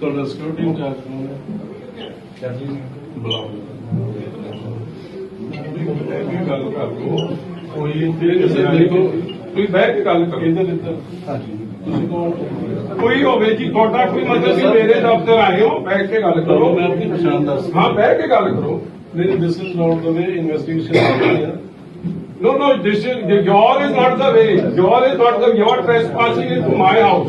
ਤੁਹਾਡਾ security incharge ਕੌਣ ਹੈ ਬੁਲਾਓ ਇਹ ਵੀ ਗੱਲ ਕਰ ਲਓ ਕੋਈ ਇੰਤੇ ਕਿਸੇ ਦੇਖੋ ਤੁਸੀਂ ਬਹਿ ਕੇ ਗੱਲ ਕਰੋ ਇੱਧਰ ਇੱਧਰ ਹਾਂਜੀ ਤੁਸੀਂ ਕੌਣ ਕੋਈ ਹੋਵੇ ਜੀ ਤੁਹਾਡਾ ਕੋਈ ਮਤਲਬ ਕਿ ਮੇਰੇ ਦਫ਼ਤਰ ਆਏ ਹੋ ਬੈਠ ਕੇ ਗੱਲ ਕਰੋ ਮੈਂ ਆਪਣੀ ਪਛਾਣ ਦੱਸ ਹਾਂ ਬਹਿ ਕੇ ਗੱਲ ਕਰੋ ਨਹੀਂ this is not the way investigation No, no, this is, your is not the way. Your is not the, you are trespassing into my house.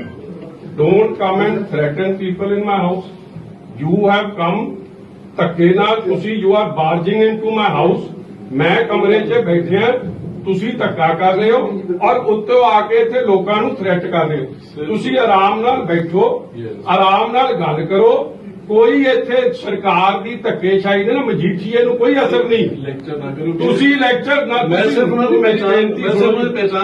don't come and threaten people in my house you have come ਧੱਕੇ ਨਾਲ ਤੁਸੀਂ you are barging into my house ਮੈਂ ਕਮਰੇ 'ਚ ਬੈਠਿਆ ਤੁਸੀਂ ਧੱਕਾ ਕਰ ਰਹੇ ਹੋ ਔਰ ਉੱਤੋਂ ਆ ਕੇ ਇੱਥੇ ਲੋਕਾਂ ਨੂੰ ਥ੍ਰੈਟ ਕਰ ਰਹੇ ਹੋ। ਤੁਸੀਂ ਆਰਾਮ ਨਾਲ ਬੈਠੋ. ਆਰਾਮ ਨਾਲ ਗੱਲ ਕਰੋ। ਕੋਈ ਇੱਥੇ ਸਰਕਾਰ ਦੀ ਧੱਕੇਸ਼ਾਹੀ ਦੇ ਨਾ ਮਜੀਠੀਏ ਨੂੰ ਕੋਈ ਅਸਰ ਨਹੀਂ। ਲੈਕਚਰ ਨਾ ਕਰੋ। ਤੁਸੀਂ ਲੈਕਚਰ ਨਾ ਮੈਂ ਸਿਰਫ ਉਹਨਾਂ ਦੀ ਮੈਂ ਸਿਰਫ ਉਹਨਾਂ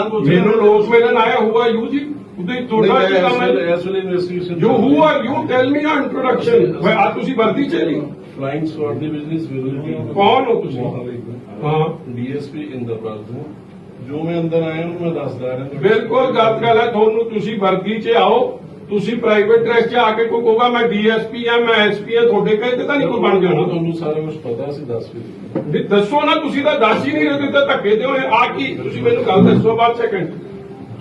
ਪੁੱਛ ਰਿਹਾ। ਮੈਨੂੰ ਲੋਕ ਮਿਲਣ ਆਇਆ ਹੁਆ ਯੂ ਜੀ। ਉਹਦੇ ਤੁਹਾਡਾ ਕੀ ਕੰਮ ਹੈ। ਵੇਲੇ investigation you who. Are you tell me a introduction ਵੇ ਆ ਤੁਸੀਂ ਵਰਦੀ ਚ ਨਹੀਂ? ਫਲਾਈਂਗ ਸਵਾਰਡ ਦੀ ਬਿਜ਼ਨਸ ਵਿਜ਼ਿਟ ਕੌਣ ਹੋ ਤੁਸੀਂ? ਹਾਂ। ਡੀਐਸਪੀ ਇੰਦਰਪਾਲ ਸਿੰਘ। ਜੋ ਮੈਂ ਅੰਦਰ ਆਇਆ ਉਹਨੂੰ ਮੈਂ ਦੱਸਦਾ ਰਿਹਾ। ਬਿਲਕੁਲ ਗੱਲ ਗੱਲ ਹੈ ਤੁਹਾਨੂੰ ਤੁਸੀਂ ਵਰਦੀ ਚ ਆਓ। ਤੁਸੀਂ ਪ੍ਰਾਈਵੇਟ ਡਰੈਸ ਚ ਆ ਕੇ ਕੋਈ ਕਹੋਗਾ ਮੈਂ ਡੀਐਸਪੀ ਆ ਮੈਂ ਐਸਪੀ ਆ ਤੁਹਾਡੇ ਕਹੇ ਤੇ ਤਾਂ ਨਹੀਂ ਕੋਈ ਬਣ ਜਾਣਾ। ਤੁਹਾਨੂੰ ਸਾਰਾ ਕੁਝ ਪਤਾ ਸੀ ਦੱਸ ਵੀ ਦੱਸੋ ਨਾ ਤੁਸੀਂ ਤਾਂ ਦੱਸ ਹੀ ਨਹੀਂ ਰਹੇ ਤਾਂ ਧੱਕੇ ਦੇ ਹੋਏ ਆ ਕੀ? ਤੁਸੀਂ ਮੈਨੂੰ ਗੱਲ ਦੱਸੋ ਬਾਅਦ second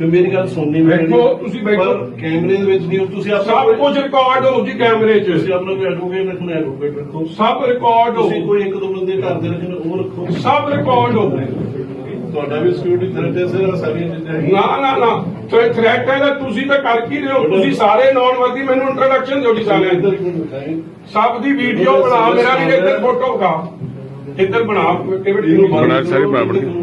ਫਿਰ ਮੇਰੀ ਗੱਲ ਸੁਣਨੀ ਬੈਠੋ, ਤੁਸੀਂ ਬੈਠੋ। ਕੈਮਰੇ ਦੇ ਵਿੱਚ ਨਹੀਂ ਤੁਸੀਂ ਆਪਣਾ ਸਭ ਕੁਝ ਰਿਕਾਰਡ ਹੋ ਜੀ ਕੈਮਰੇ 'ਚ। ਤੁਸੀਂ ਆਪਣਾ ਕੋਈ ਐਡਵੋਕੇਟ ਰੱਖਣਾ ਐਡਵੋਕੇਟ ਰੱਖੋ। ਸਭ ਰਿਕਾਰਡ ਹੋ। ਤੁਸੀਂ ਕੋਈ ਇੱਕ ਦੋ ਬੰਦੇ ਘਰ ਦੇ ਰੱਖਣੇ ਉਹ ਰੱਖੋ। ਸਭ ਰਿਕਾਰਡ ਹੋ। ਤੁਹਾਡਾ ਵੀ ਸਿਕਿਉਰਿਟੀ ਥ੍ਰੈਟ ਹੈ ਸਰ ਸਾਰੀਆਂ ਚੀਜ਼ਾਂ। ਨਾ ਨਾ ਨਾ। ਤੇ ਥ੍ਰੈਟ ਹੈ ਤਾਂ ਤੁਸੀਂ ਤਾਂ ਕਰ ਕੀ ਰਹੇ ਹੋ? ਤੁਸੀਂ ਸਾਰੇ ਨੌਨ ਵਰਦੀ ਮੈਨੂੰ ਇੰਟਰੋਡਕਸ਼ਨ ਦਿਓ ਜੀ ਸਾਰਿਆਂ ਸਭ ਦੀ ਵੀਡੀਓ ਬਣਾ ਮੇਰਾ ਵੀ ਇੱਧਰ ਫੋਟੋ ਖਾ ਇੱਧਰ ਬਣਾ ਐਕਟੀਵਿਟੀ ਬਣਾ ਸਾਰੀ ਬਾਬੜੀ।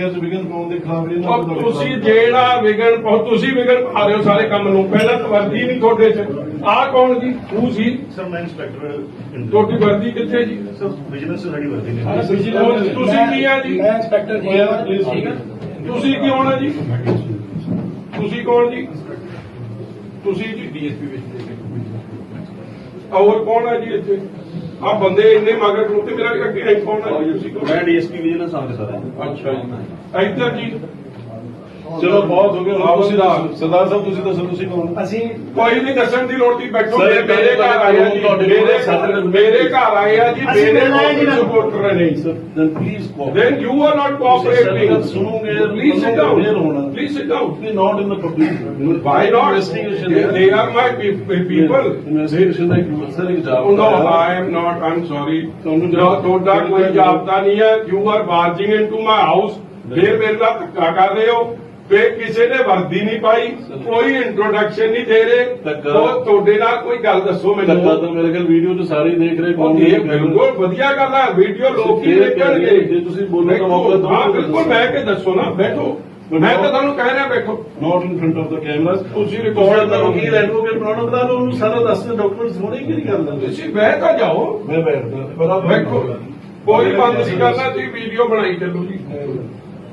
ਚ ਵਿਘਨ ਪਾਉਣ ਦੇ ਖਿਲਾਫ ਇਹਨਾਂ ਔਰ ਤੁਸੀਂ ਜਿਹੜਾ ਵਿਗਣ ਪਾਓ ਤੁਸੀਂ ਵਿਗਣ ਪਾ ਰਹੇ ਹੋ ਸਾਰੇ ਕੰਮ ਨੂੰ। ਪਹਿਲਾਂ ਤਾਂ ਵਰਦੀ ਨਹੀਂ ਤੁਹਾਡੇ 'ਚ। ਆਹ ਕੌਣ ਜੀ? ਤੂੰ ਸੀ? ਸਰ ਮੈਂ ਇੰਸਪੈਕਟਰ ਤੁਹਾਡੀ ਵਰਦੀ ਕਿੱਥੇ ਜੀ? ਸਰ ਬਿਜ਼ਨਸ ਸਾਡੀ ਵਰਦੀ ਨੇ ਤੁਸੀਂ ਤੁਸੀਂ ਕੀ ਆ ਜੀ? ਮੈਂ ਇੰਸਪੈਕਟਰ ਜੀ please. ਠੀਕ ਹੈ ਤੁਸੀਂ ਕੀ ਹੋਣਾ ਜੀ? ਤੁਸੀਂ ਕੌਣ ਜੀ? ਤੁਸੀਂ ਜੀ? ਡੀਐਸਪੀ ਵਿੱਚ ਹੋਰ ਕੌਣ ਹੈ ਜੀ ਇੱਥੇ? ਆ ਬੰਦੇ ਇੰਨੇ ਮਗਰ ਨੂੰ ਤੇ ਮੇਰਾ ਅੱਗੇ ਤੁਸੀਂ ਕੌਣ ਮੈਂ ਡੀਐਸਪੀ ਵਿਜੀਲੈਂਸ ਆਫਿਸਰ ਸਰ। ਅੱਛਾ ਜੀ। ਇੱਧਰ ਜੀ ਚਲੋ ਬਹੁਤ ਹੋ ਗਿਆ। ਹੁਣ ਤੁਸੀਂ। ਸਰਦਾਰ ਸਾਹਿਬ ਤੁਸੀਂ ਦੱਸੋ ਤੁਸੀਂ ਕੌਣ? ਅਸੀਂ ਕੋਈ ਨਹੀਂ ਦੱਸਣ ਦੀ ਲੋੜ ਨਹੀਂ ਬੈਠੋ। ਮੇਰੇ ਘਰ ਆਏ ਆ ਜੀ। ਮੇਰੇ ਮੇਰੇ ਘਰ ਆਏ ਆ ਜੀ ਮੇਰੇ ਨਾ। ਸਪੋਰਟਰ ਨਹੀਂ sir then please then you are not cooperating ਸੁਣੋਗੇ sit down ਹੋਣਾ। Please sit down we not in the public why not? Investigation my pe- pe- people. Investigation ਦਾ ਇੱਕ ਸਰ ਇੱਕ ਜਵਾਬ no, I am not. I'm sorry. ਤੁਹਾਨੂੰ ਤੁਹਾਡਾ ਕੋਈ ਜਾਬਤਾ ਨਹੀਂ ਹੈ। You are barging into my house ਫਿਰ ਮੇਰੇ ਨਾਲ ਧੱਕਾ ਕਰ ਰਹੇ ਹੋ। ਫਿਰ ਕਿਸੇ ਨੇ ਵਰਦੀ ਨਹੀਂ ਪਾਈ ਕੋਈ ਇੰਟਰੋਡਕਸ਼ਨ ਨਹੀਂ ਦੇ ਰਹੇ। ਧੱਕਾ- ਉਹ ਤੁਹਾਡੇ ਨਾਲ ਕੋਈ ਗੱਲ ਦੱਸੋ ਧੱਕਾ ਮੈਨੂੰ। ਤਾਂ ਮੇਰੇ ਖਿਆਲ ਵੀਡੀਓ 'ਚ ਸਾਰੇ ਦੇਖ ਰਹੇ ਉਹ ਇਹ ਬਿਲਕੁਲ ਵਧੀਆ ਗੱਲ ਹੈ ਵੀਡੀਓ ਲੋਕ ਹੀ ਦੇਖਣਗੇ। ਜੇ ਤੁਸੀਂ ਬੋਲਣ ਦਾ ਮੌਕਾ ਦਿਓ ਹਾਂ ਤਾਂ ਬਿਲਕੁਲ। ਮੈਂ ਕੇ ਦੱਸੋ ਨਾ ਬੈਠੋ। ਮੈਂ ਤਾਂ ਤੁਹਾਨੂੰ ਕਹਿ ਰਿਹਾ ਬੈਠੋ। Not in front of the cameras ਤੁਸੀਂ ਰਿਕਾਰਡ ਦਾ ਕਰੋ ਵਕੀਲ ਐਡਵੋਕੇਟ ਬਣਾਉਣਾ ਬਤਾ ਲਓ ਉਹਨੂੰ ਸਾਰਾ ਦੱਸ ਦੇ ਡਾਕੂਮੈਂਟਸ ਹੋਣੇ ਕਿਹੜੀ ਗੱਲ ਹੈ ਤੁਸੀਂ ਬਹਿ ਤਾਂ ਜਾਓ। ਮੈਂ ਬੈਠਦਾ ਵੇਖੋ ਕੋਈ ਬੰਦ ਨਹੀਂ ਕਰਨਾ ਤੁਸੀਂ ਵੀਡੀਓ ਬਣਾਈ ਚੱਲੋ ਜੀ।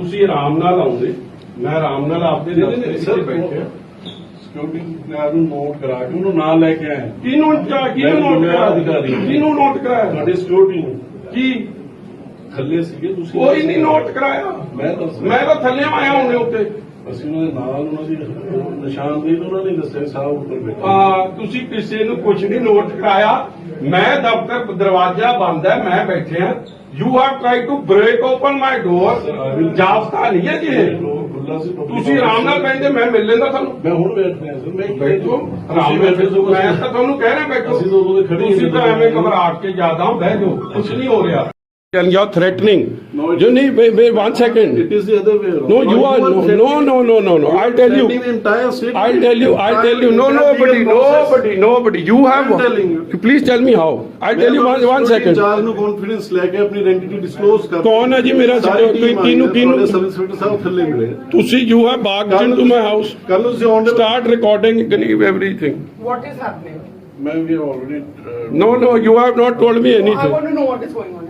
ਤੁਸੀਂ ਆਰਾਮ ਨਾਲ ਆਉਂਦੇ। ਮੈਂ ਆਰਾਮ ਨਾਲ ਆਪਦੇ ਵਿੱਚ ਸਰ, ਬੈਠਿਆ। ਸਿਕਿਉਰਿਟੀ ਗਾਰਡ ਨੂੰ ਨੋਟ ਕਰਾ ਕੇ ਉਹਨੂੰ ਨਾਲ ਲੈ ਕੇ ਆਏ ਕਿਹਨੂੰ ਚਾ- ਕਿਹਨੂੰ ਨੋਟ ਕਰਾਇਆ? ਅਧਿਕਾਰੀ। ਕਿਹਨੂੰ ਨੋਟ ਕਰਾਇਆ? ਤੁਹਾਡੇ ਸਿਕਿਉਰਿਟੀ ਨੂੰ। ਕੀ? ਥੱਲੇ ਸੀਗੇ ਤੁਸੀਂ ਕੋਈ ਨਹੀਂ ਨੋਟ ਕਰਾਇਆ। ਮੈਂ ਤਾਂ ਮੈਂ ਤਾਂ ਥੱਲੇ ਆਇਆ ਹੁੰਨੇ ਉੱਤੇ। ਅਸੀਂ ਉਹਨਾਂ ਦੇ ਨਾਲ ਉਹਨਾਂ ਦੀ ਨਿਸ਼ਾਨਦੇਹੀ ਉਹਨਾਂ ਨੇ ਦੱਸਿਆ ਸਾਹਿਬ ਉੱਪਰ ਬੈਠੇ। ਆ ਤੁਸੀਂ ਕਿਸੇ ਨੂੰ ਕੁਝ ਨਹੀਂ ਨੋਟ ਕਰਾਇਆ। ਮੈਂ ਦਫ਼ਤਰ ਦਰਵਾਜ਼ਾ ਬੰਦ ਹੈ ਮੈਂ ਬੈਠਿਆ you are try to break open my door ਜਾਬਤਾ ਨਹੀਂ ਹੈ ਜੀ ਤੁਸੀਂ ਆਰਾਮ ਨਾਲ ਬੈਠੇ ਮੈਂ ਮਿਲ ਲੈਂਦਾ ਤੁਹਾਨੂੰ। ਮੈਂ ਹੁਣ ਬੈਠ ਰਿਹਾ ਸਰ ਮੈਂ ਬੈਠੋ। ਆਰਾਮ ਨਾਲ ਬੈਠੋ। ਮੈਂ ਤਾਂ ਤੁਹਾਨੂੰ ਕਹਿ ਰਿਹਾ ਬੈਠੋ। ਹੀ ਤੁਸੀਂ ਤਾਂ। ਐਵੇਂ ਘਬਰਾ ਕੇ ਜ਼ਿਆਦਾ ਬਹਿ ਜਾਓ। ਕੁਝ ਨਹੀਂ ਹੋ ਰਿਹਾ। and you're threatening. No, you need wait, wait one second. It is the other way around. No, no you are, you are no, no, no, no, no. I'll tell you. I'll tell you. I'll tell you. No, nobody, nobody, nobody. You have. I'm telling you. Please tell me how. I'll tell you one one second. confidence लेके अपनी identity disclose कर. कौन है जी मेरा security तीनों तीनों सब you have barged into my house. start recording everything. What is happening? Ma'am, we are already. Uh, no, no, you have not told me anything. I want to know what is going on.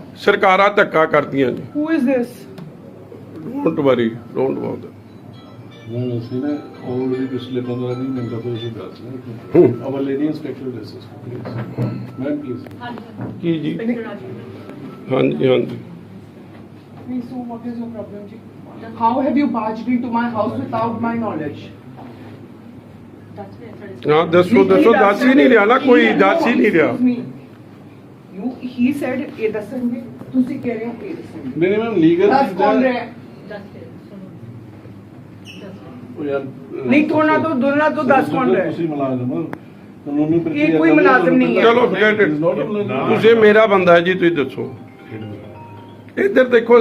ਸਰਕਾਰਾਂ ਧੱਕਾ ਕਰਦੀਆਂ ਨੇ Who is this? Don't worry don't about ਹੁਣ ਅਸੀਂ ਨਾ already ਪਿਛਲੇ 15 20 ਮਿੰਟਾਂ ਤੋਂ ਇਹ ਦੱਸ ਹੂੰ। ਰਹੇ ਆਵਰ ਲੇਡੀ ਇੰਸਪੈਕਟਰ ਦਿਸ ਇਸ ਮੈਂ ਪਲੀਜ਼ ਕੀ ਜੀ? ਹਾਂਜੀ ਹਾਂਜੀ। Please, so what is your problem, Ji? How have you barged into my house without my knowledge? ਹਾਂ ਦੱਸੋ ਦੱਸੋ ਦੱਸ ਹੀ ਨਹੀਂ ਰਿਹਾ ਨਾ ਕੋਈ ਦੱਸ ਹੀ ਨਹੀਂ ਰਿਹਾ। Excuse me. You, he said, ਇਹ ਦੱਸਣਗੇ ਤੁਸੀਂ ਕਹਿ ਰਹੇ ਹੋ ਇਹ ਦੱਸਣਗੇ ਨਹੀਂ ਨਹੀਂ ਮੈਮ ਲੀਗਲ ਦੱਸ ਕੌਣ ਰਿਹਾ ਹੈ? ਉਹ ਯਾਰ ਨਹੀਂ ਥੋੜਾ ਤੋਂ ਦੋਨਾਂ ਤੋਂ ਦੱਸ ਕੌਣ ਰਿਹਾ ਹੈ? ਤੁਸੀਂ ਮੁਲਾਜ਼ਮ ਹੋ ਕਾਨੂੰਨੀ ਪ੍ਰਕਿਰਿਆ ਇਹ ਕੋਈ ਮੁਲਾਜ਼ਮ ਨਹੀਂ ਹੈ। ਚਲੋ it. ਤੁਸੀਂ ਮੇਰਾ ਬੰਦਾ ਹੈ ਜੀ ਤੁਸੀਂ ਦੱਸੋ ਇੱਧਰ ਦੇਖੋ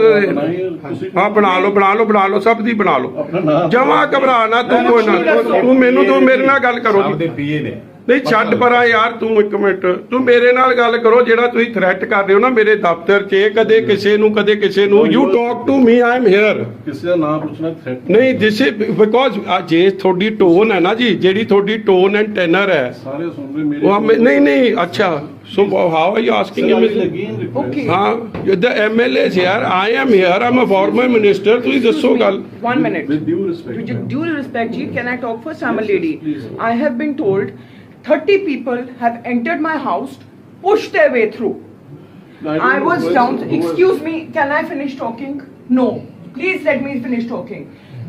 ਹਾਂ ਬਣਾ ਲਓ ਬਣਾ ਲਓ ਬਣਾ ਲਓ ਸਭ ਦੀ ਬਣਾ ਲਓ। ਜਮਾ ਘਬਰਾ ਨਾ ਤੂੰ ਕੋਈ ਨਾ ਤੂੰ ਮੈਨੂੰ ਤੂੰ ਮੇਰੇ ਨਾਲ ਗੱਲ ਕਰੋ ਜੀ। ਪੀਏ ਨੇ। ਨਹੀਂ ਛੱਡ ਪਰਾਂ ਯਾਰ ਤੂੰ ਇੱਕ ਮਿੰਟ। ਤੂੰ ਮੇਰੇ ਨਾਲ ਗੱਲ ਕਰੋ ਜਿਹੜਾ ਤੁਸੀਂ ਥ੍ਰੈਟ ਕਰ ਰਹੇ ਹੋ ਨਾ ਮੇਰੇ ਦਫ਼ਤਰ 'ਚ ਕਦੇ ਕਿਸੇ ਨੂੰ ਕਦੇ ਕਿਸੇ ਨੂੰ you talk to me I am here ਕਿਸੇ ਦਾ ਨਾਮ ਪੁੱਛਣਾ ਥ੍ਰੈਟ ਨਹੀਂ ਇਜ਼ ਬਿਕੋਜ਼ ਜੇ ਤੁਹਾਡੀ ਟੋਨ ਹੈ ਨਾ ਜੀ ਜਿਹੜੀ ਤੁਹਾਡੀ ਟੋਨ ਐਂਡ ਟੈਨਰ ਹੈ ਸਾਰੇ ਸੁਣ ਰਹੇ ਮੇਰੇ ਨਹੀਂ ਨਹੀਂ ਅੱਛਾ so how are you asking me Okay. Huh? You're the MLAs here. I am here. I'm a former minister. Please just so gal. One minute. With due respect. With due respect, Ji, can I talk for I'm lady. Please. I have been told 30 people have entered my house, pushed their way through. I was down. Excuse me. Can I finish talking? No. Please let me finish talking.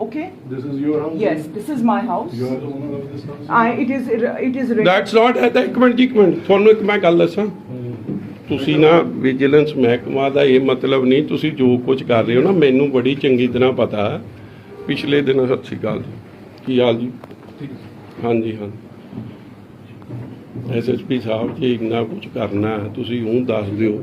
Okay. This is your house? Yes, this is my house. You are the owner of this house? I. It is. It is. written- that's not ਹੈ ਤਾਂ ਇੱਕ minute ਜੀ ਇੱਕ minute ਤੁਹਾਨੂੰ ਇੱਕ ਮੈਂ ਗੱਲ ਦੱਸਾਂ ਤੁਸੀਂ ਨਾ ਵਿਜੀਲੈਂਸ ਮਹਿਕਮਾ ਦਾ ਇਹ ਮਤਲਬ ਨਹੀਂ ਤੁਸੀਂ ਜੋ ਕੁਝ ਕਰ ਰਹੇ ਹੋ ਨਾ ਮੈਨੂੰ ਬੜੀ ਚੰਗੀ ਤਰ੍ਹਾਂ ਪਤਾ ਹੈ ਪਿਛਲੇ ਦਿਨ ਸਤਿ ਸ਼੍ਰੀ ਅਕਾਲ ਜੀ ਕੀ ਹਾਲ ਜੀ ਹਾਂਜੀ ਹਾਂ ਐਸਐਸਪੀ ਸਾਹਿਬ ਜੀ ਇੰਨਾ ਕੁਝ ਕਰਨਾ ਹੈ, ਤੁਸੀਂ ਉਹ ਦੱਸ ਦਿਓ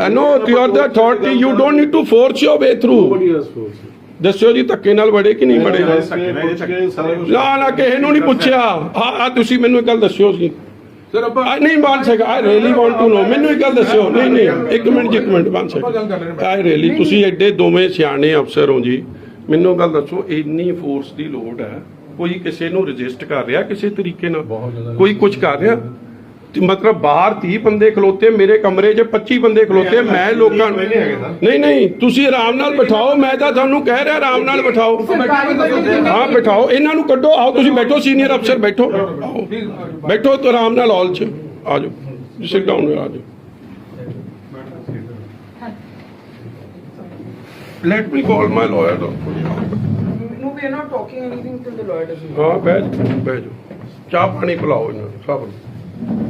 I know you are the authority. You don't need to force your way through. Nobody has force. ਦੱਸਿਓ ਜੀ ਧੱਕੇ ਨਾਲ ਵੜੇ ਕਿ ਨਹੀਂ ਵੜੇ? ਨਾ ਨਾ ਕਿਸੇ ਨੂੰ ਨਹੀਂ ਪੁੱਛਿਆ। ਆ ਆ ਤੁਸੀਂ ਮੈਨੂੰ ਇੱਕ ਗੱਲ ਦੱਸਿਓ ਸੀ ਸਰ ਆਪਾਂ ਆ ਨਹੀਂ ਬਣ ਸਕਾ I really want to know ਮੈਨੂੰ ਇੱਕ ਗੱਲ ਦੱਸਿਓ। ਨਹੀਂ ਨਹੀਂ ਇੱਕ ਮਿੰਟ ਜੀ, ਇੱਕ ਮਿੰਟ ਬਣ ਸਕਾ ਆਈ ਰੀਲੀ ਤੁਸੀਂ ਐਡੇ ਦੋਵੇਂ ਸਿਆਣੇ ਅਫਸਰ ਹੋ ਜੀ। ਮੈਨੂੰ ਗੱਲ ਦੱਸੋ ਇੰਨੀ ਫੋਰਸ ਦੀ ਲੋੜ ਹੈ? ਕੋਈ ਕਿਸੇ ਨੂੰ ਰਜਿਸਟ ਕਰ ਰਿਹਾ? ਕਿਸੇ ਤਰੀਕੇ ਨਾਲ? ਕੋਈ ਕੁਝ ਕਰ ਰਿਹਾ? ਮਤਲਬ ਬਾਹਰ 30 ਬੰਦੇ ਖਲੋਤੇ ਮੇਰੇ ਕਮਰੇ 'ਚ 25 ਬੰਦੇ ਖਲੋਤੇ ਮੈਂ ਲੋਕਾਂ ਨੂੰ ਨਹੀਂ ਨਹੀਂ ਤੁਸੀਂ ਆਰਾਮ ਨਾਲ ਬਿਠਾਓ ਮੈਂ ਤਾਂ ਤੁਹਾਨੂੰ ਕਹਿ ਰਿਹਾ ਆਰਾਮ ਨਾਲ ਬਿਠਾਓ। ਹਾਂ। ਬਿਠਾਓ ਇਹਨਾਂ ਨੂੰ ਕੱਢੋ ਆਓ ਤੁਸੀਂ ਬੈਠੋ ਸੀਨੀਅਰ ਅਫਸਰ ਬੈਠੋ। ਆਓ ਬੈਠੋ ਤੇ ਆਰਾਮ ਨਾਲ ਹਾਲ 'ਚ ਆ ਜਾਓ ਸਿਟ ਡਾਊਨ ਆ ਜਾਓ। Let me call my lawyer No, we are not talking anything till the lawyer. ਹਾਂ ਬਹਿ ਜਾਓ। ਚਾਹ ਪਾਣੀ ਪਿਲਾਓ ਇਹਨਾਂ ਨੂੰ ਸਭ ਨੂੰ।